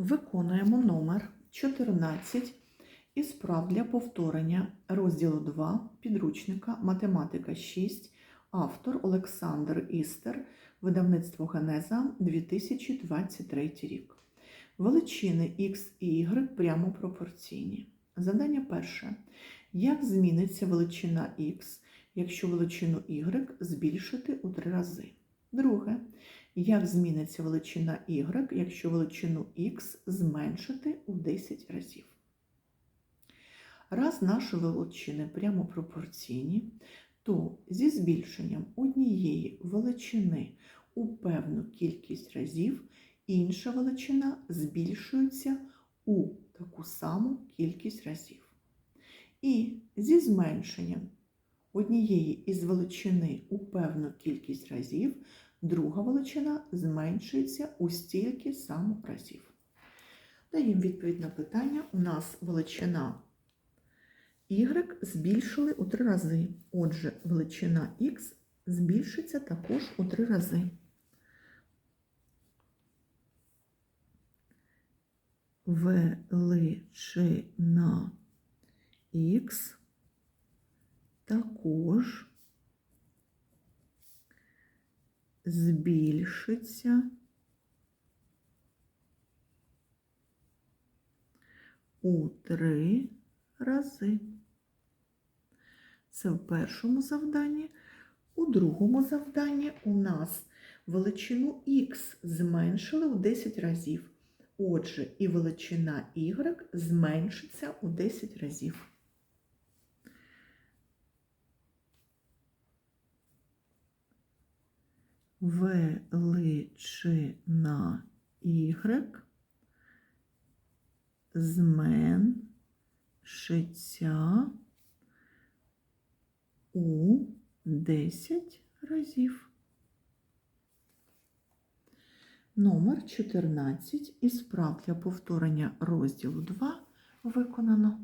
Виконуємо номер 14 із прав для повторення розділу 2 підручника Математика 6, автор Олександр Істер, видавництво Генеза 2023 рік. Величини Х і Y прямо пропорційні. Задання перше. Як зміниться величина Х, якщо величину Y збільшити у три рази? Друге. Як зміниться величина y, якщо величину x зменшити у 10 разів? Раз наші величини прямо пропорційні, то зі збільшенням однієї величини у певну кількість разів інша величина збільшується у таку саму кількість разів. І зі зменшенням однієї із величини у певну кількість разів друга величина зменшується у стільки само разів. Даємо відповідь на питання. У нас величина y збільшили у три рази. Отже, величина x збільшиться також у три рази. Величина x також збільшиться у три рази. Це в першому завданні. У другому завданні у нас величину х зменшили у 10 разів. Отже, і величина y зменшиться у 10 разів. Величина y зменшиться у 10 разів. Номер 14 із прав для повторення розділу 2 виконано.